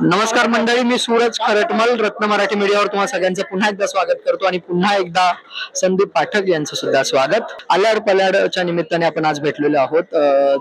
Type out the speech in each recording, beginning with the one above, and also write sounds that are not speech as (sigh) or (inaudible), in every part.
नमस्कार मंडळी मी सूरज खरटमल रत्न मराठी मीडियावर तुम्हाला सगळ्यांचं पुन्हा एकदा स्वागत करतो आणि पुन्हा एकदा संदीप पाठक यांचं सुद्धा स्वागत. आल्याड पल्याडच्या निमित्ताने आपण आज भेटलेलो आहोत.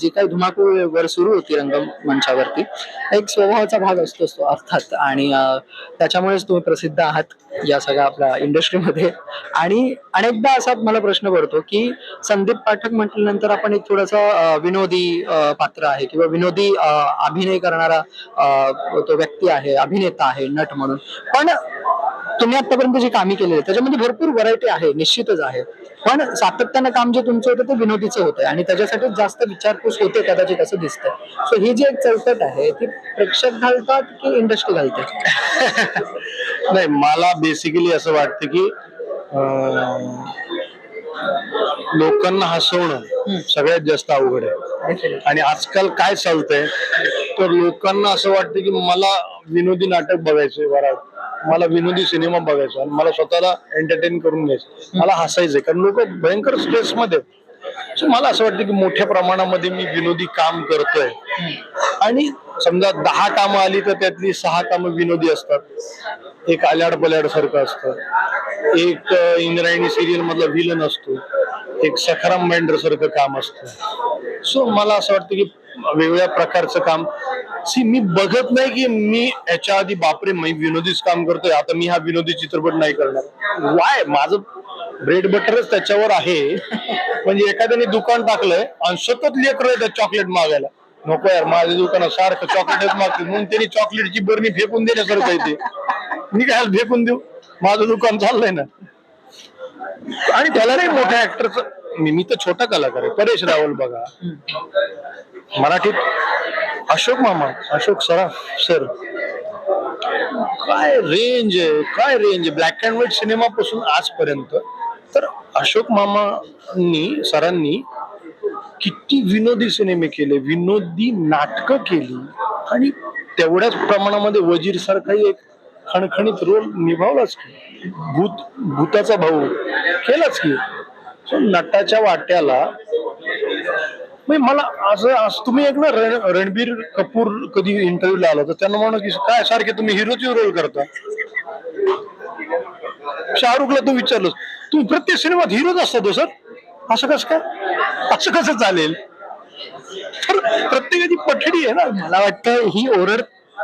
जी काही धुमाकूळ वर सुरू होती रंगमंचावरती एक स्वभावाचा भाग असतो तो अर्थात. आणि त्याच्यामुळेच तुम्ही प्रसिद्ध आहात या सगळ्या आपल्या इंडस्ट्रीमध्ये आणि अनेकदा असा मला प्रश्न पडतो की संदीप पाठक म्हटल्यानंतर आपण एक थोडासा विनोदी पात्र आहे किंवा विनोदी अभिनय करणारा तो व्यक्ती आहे अभिनेता आहे नट म्हणून. पण तुम्ही आतापर्यंत जी कामी केलेली आहेत त्याच्यामध्ये भरपूर व्हरायटी आहे निश्चितच आहे. पण सातत्यानं काम जे तुमचं होतं ते विनोदीचं होतं. आणि त्याच्यासाठी जास्त विचारपूस होते कदाचित असं दिसतंय. सो ही जी एक चौकट आहे ती प्रेक्षक घालतात की इंडस्ट्री घालते? (laughs) नाही मला बेसिकली असं वाटतं की लोकांना हसवणं सगळ्यात जास्त अवघड आहे. आणि आजकाल काय चालतंय तर लोकांना असं वाटतं की मला विनोदी नाटक बघायचंय वरात मला विनोदी सिनेमा बघायचा आणि मला स्वतःला एंटरटेन करून घ्यायचं मला हसायचंय. कारण लोक भयंकर स्ट्रेस मध्ये मला असं वाटतं की मोठ्या प्रमाणामध्ये मी विनोदी काम करतोय. आणि समजा दहा कामं आली तर त्यातली सहा कामं विनोदी असतात. एक आल्याड पल्याड सारखं असतं. एक इंद्रायणी सिरियल मधला विलन असतो. एक सखाराम मेंढर सारखं काम असतं. सो मला असं वाटतं की वेगवेगळ्या प्रकारचं काम. सी मी बघत नाही की मी याच्या आधी बापरे मी विनोदीच काम करतोय. आता मी हा विनोदी चित्रपट नाही करणार. वाय माझं ब्रेड बटरच त्याच्यावर आहे. म्हणजे एखाद्याने दुकान टाकलंय आणि सतत लेकर येतात चॉकलेट मागायला. नको यार माझ्या दुकानात सारखं चॉकलेटच मागते म्हणून त्यांनी चॉकलेटची बरणी फेकून देण्यासारखं आहे ते. मी काय फेकून देऊ? माझं दुकान चाललंय ना. आणि त्याला नाही मोठ्या ऍक्टरचं मी मी तर छोटा कलाकार आहे. परेश रावल बघा. मराठीत अशोक मामा अशोक सराफ सर. काय रेंज आहे? काय रेंज आहे? ब्लॅक अँड व्हाईट सिनेमापासून आजपर्यंत. तर अशोक मामांनी सरांनी किती विनोदी सिनेमे केले? विनोदी नाटकं केली. आणि तेवढ्याच प्रमाणामध्ये वजीर सारखाही एक खणखणीत रोल निभावलाच की. भूत भूताचा भाऊ केलाच की. नटाच्या वाट्याला नाही मला असं असं तुम्ही एक ना रण- रणबीर कपूर कधी इंटरव्ह्यूला आला तर त्यांना म्हणा की काय सारखे तुम्ही हिरोचे रोल करता? शाहरुखला तू विचारलं तुम्ही प्रत्येक सिनेमात हिरोच असतो तो सर. असं कसं काय? असं कसं चालेल? तर प्रत्येकाची पठडी आहे ना. मला वाटतं ही ओरड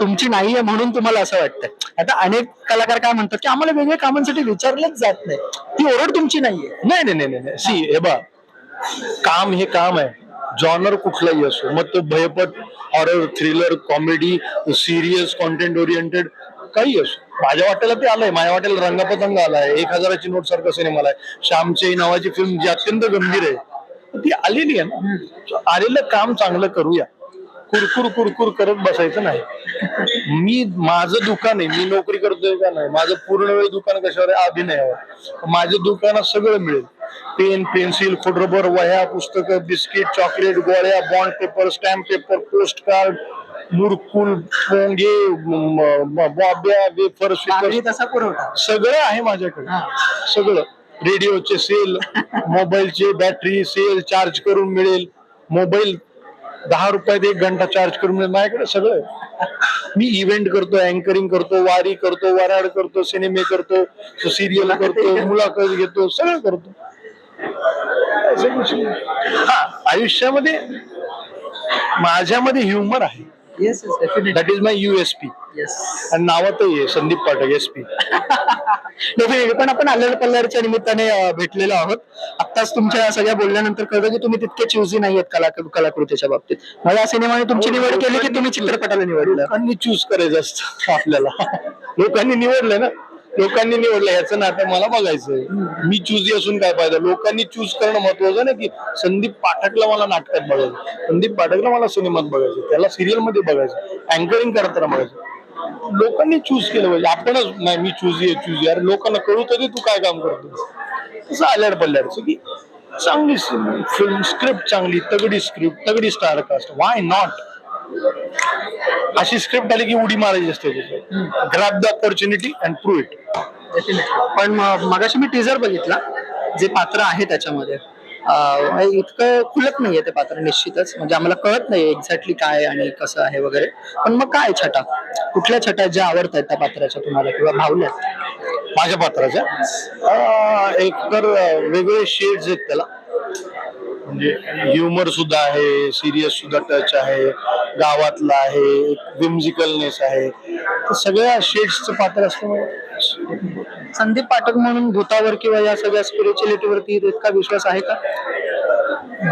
तुमची नाहीये म्हणून तुम्हाला असं वाटतं आता अनेक कलाकार काय म्हणतात की आम्हाला वेगळ्या कामांसाठी विचारलंच जात नाही. ती ओरड तुमची नाहीये नाही नाही नाही नाही सी हे बा काम हे काम आहे. जॉनर कुठलाही असो. मग तो भयपट horror thriller comedy serious content oriented काही असो. माझ्या वाट्याला ते आलंय. माझ्या वाट्याला रंगपतंग आलाय. एक हजाराची नोट सारखा सिनेमा आलाय श्यामचे नावाची फिल्म जी अत्यंत गंभीर आहे ती आलेली आहे ना. आलेलं काम चांगलं करूया. कुरकुर कुरकुर करत बसायचं नाही. मी माझं दुकान आहे. मी नोकरी करतोय का नाही? माझं पूर्ण वेळ दुकान कशावर आहे? अभिनयावर. माझ्या दुकानात सगळं मिळेल. पेन पेन्सिल खोडरबर वह्या पुस्तकं बिस्किट चॉकलेट गोळ्या bond paper stamp paper post card मुरकुल पोंगे बॉब्या वेफर सगळं आहे माझ्याकडे. सगळं. रेडिओचे सेल (laughs) मोबाईलचे बॅटरी सेल चार्ज करून मिळेल. मोबाईल दहा रुपयात एक घंटा चार्ज करून मिळेल. माझ्याकडे सगळं. मी इव्हेंट करतो अँकरिंग करतो वारी करतो वराड करतो सिनेमे करतो सिरियल करतो मुलाखत घेतो सगळं करतो. हा आयुष्यामध्ये माझ्यामध्ये ह्युमर आहे. Yes yes that is my USP yes आणि नावातही आहे Sandeep Pathak S P definitely पण आपण आलेल्या पल्ल्याच्या निमित्ताने अं, भेटलेलो आहोत. आत्ताच तुमच्या या सगळ्या बोलल्यानंतर कळलं की तुम्ही तितके चुजी नाहीयेत कला कलाकृतीच्या बाबतीत. मला या सिनेमाने तुमची निवड केली की तुम्ही चित्रपटाला निवडलं? लोकांनी चूज करायचं असतं आपल्याला. (laughs) लोकांनी निवडलंय ना. लोकांनी निवडलं याचं नाटक मला बघायचंय. मी चूजी असून काय फायदा? लोकांनी चूज करणं महत्वाचं ना की संदीप पाठकला मला नाटकात बघायचं. संदीप पाठकला मला सिनेमात बघायचं. त्याला सिरियलमध्ये बघायचं. अँकरिंग करताना बघायचं. लोकांनी चूज केलं पाहिजे. आपणच नाही मी चूजी आहे चूजी अरे लोकांना कळू तरी तू काय काम करतो तसं आल्याड पडल्याडचं की चांगली फिल्म स्क्रिप्ट चांगली तगडी स्क्रिप्ट तगडी स्टार कास्ट वाय नॉट अशी स्क्रिप्ट आली की उडी मारायची असते grab the opportunity and prove it. पण म- मगाशी मी टीजर बघितला जे पात्र आहे त्याच्यामध्ये. इतकं खुलत नाहीये ते पात्र निश्चितच. म्हणजे आम्हाला कळत नाही एक्झॅक्टली काय आणि कसं आहे वगैरे. पण मग काय छटा? कुठल्या छटा ज्या आवडतात त्या पात्राच्या तुम्हाला किंवा भावल्यात माझ्या पात्राच्या? एक तर वेगवेगळे शेड्स आहेत त्याला. म्हणजे ह्युमर सुद्धा आहे सिरियस सुद्धा टच आहे गावातला आहे विम्झिकलनेस आहे. तर सगळ्या शेड्सचं पात्र असल्यामुळे संदीप पाठक म्हणून भूतावर किंवा या सगळ्या स्पिरिच्युअलिटीवरती इतका विश्वास आहे का?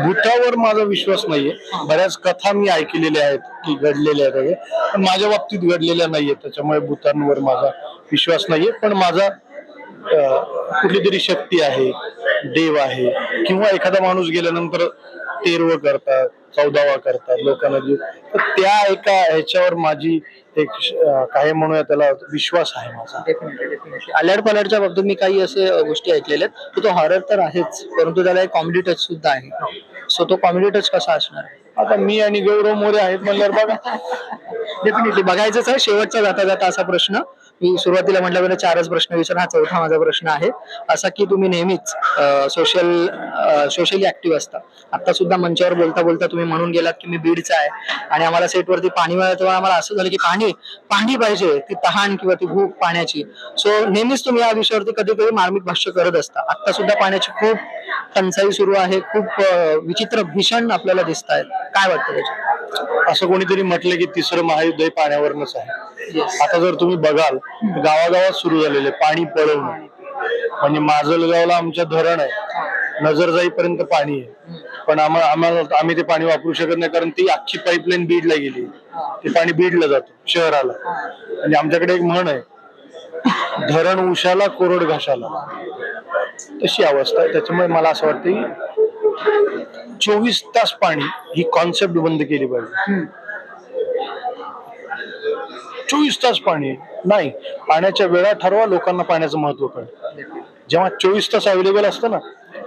भूतावर माझा विश्वास नाहीये. बऱ्याच कथा मी ऐकलेल्या आहेत की घडलेल्या आहेत. पण माझ्या बाबतीत घडलेल्या नाहीये. त्याच्यामुळे भूतांवर माझा विश्वास नाहीये. पण माझा कुठली तरी शक्ती आहे देव आहे किंवा एखादा माणूस गेल्यानंतर तेरवं करतात चौदावा करतात लोकांना जीव तर त्या एका ह्याच्यावर माझी एक काय म्हणूया त्याला विश्वास आहे माझा. डेफिनेटली डेफिनेटली आल्याड पलाडच्या बाबतीत मी काही असे गोष्टी ऐकलेल्या आहेत की तो हॉरर तर आहेच परंतु त्याला एक कॉमेडी टच सुद्धा आहे. सो तो कॉमेडी टच कसा असणार? आता मी आणि गौरव मोरे आहेत म्हणल्यावर बघा. (laughs) डेफिनेटली बघायचंच आहे शेवटचा जाता जाता असा प्रश्न. मी सुरुवातीला म्हटल्यावर चारच प्रश्न विचार हा चौथा माझा प्रश्न आहे. असा की तुम्ही नेहमीच सोशल सोशली ऍक्टिव्ह असता. आता सुद्धा मंचावर बोलता बोलता तुम्ही म्हणून गेलात की मी बीडचा आहे आणि आम्हाला सेटवरती पाणी मिळालं तेव्हा आम्हाला असं झालं की पाणी पाणी पाहिजे ती तहान किंवा ती भूक पाण्याची. सो नेहमीच तुम्ही या विषयावरती कधी कधी मार्मिक भाष्य करत असता. आता सुद्धा पाण्याची खूप टंचाई सुरू आहे खूप विचित्र भीषण आपल्याला दिसत आहेत काय वाटतं त्याच्यात? असं कोणीतरी म्हटलं की तिसरं महायुद्ध हे पाण्यावरनच आहे. आता जर तुम्ही बघाल गावागावात सुरू झालेले पाणी पळवणं. म्हणजे माजलगावला आमच्या धरण आहे. नजर जाईपर्यंत पाणी आहे. पण आम्हाला आम्हाला आम्ही ते पाणी वापरू शकत नाही कारण ती अख्खी पाईपलाईन बीडला गेली. ते पाणी बीडला जातं शहराला. म्हणजे आमच्याकडे एक म्हण आहे धरण उशाला कोरड घाशाला तशी अवस्था आहे. त्याच्यामुळे मला असं वाटतं की चोवीस तास पाणी ही कॉन्सेप्ट बंद केली पाहिजे. चोवीस तास पाणी नाही पाण्याच्या वेळा ठरवा लोकांना पाण्याचं महत्त्व कळेल. जेव्हा चोवीस तास अवेलेबल असतं ना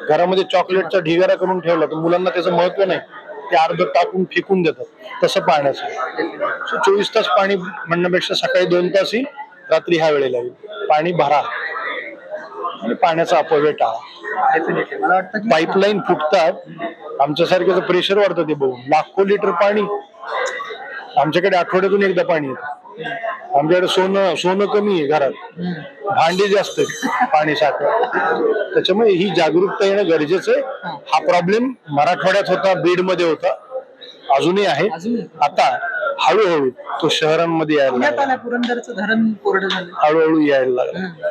घरामध्ये चॉकलेटचा ढिगारा करून ठेवला तर मुलांना त्याचं महत्त्व नाही. ते अर्ध टाकून फेकून देतात तसं पाण्याचं. सो चोवीस तास पाणी म्हणण्यापेक्षा सकाळी दोन तास येईल रात्री ह्या वेळेला येईल. पाणी भरा. आणि पाण्याचा अपव्यय टाळा. मला वाटतं पाईपलाईन फुटतात. आमच्यासारख्याचं प्रेशर वाढतं ते बघून. लाखो लिटर पाणी. आमच्याकडे आठवड्यातून एकदा पाणी येतं. आमच्याकडे सोनं सोनं कमी आहे घरात. भांडी जास्त पाणी साठवण त्याच्यामुळे ही जागरूकता येणं गरजेचं आहे. हा. प्रॉब्लेम मराठवाड्यात होता बीडमध्ये होता. अजूनही आहे? आता हळूहळू तो शहरांमध्ये यायला पुरंदरचं धरण कोरडं झालं. हळूहळू यायला लागला.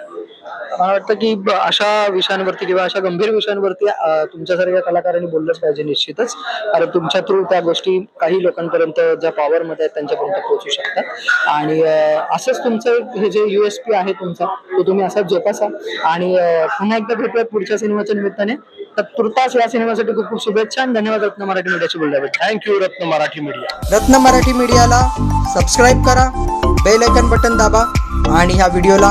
मला वाटतं की अशा विषयांवरती किंवा अशा गंभीर विषयांवरती तुमच्यासारख्या कलाकारांनी बोललंच पाहिजे निश्चितच. कारण तुमच्या थ्रू त्या गोष्टी काही लोकांपर्यंत ज्या पॉवरमध्ये आहेत त्यांच्यापर्यंत पोहोचू शकतात. आणि असंच तुमचं हे जे युएसपी आहे तुमचा तो तुम्ही असाच जोपासा. आणि पुन्हा एकदा भेटूयात पुढच्या सिनेमाच्या निमित्ताने. तर या सिनेमासाठी खूप खूप शुभेच्छा आणि धन्यवाद रत्न मराठी मीडियाची बोलल्याबद्दल थँक्यू रत्न मराठी मीडिया रत्न मराठी मीडियाला सबस्क्राईब करा बेल आयकन बटन दाबा आणि ह्या व्हिडिओला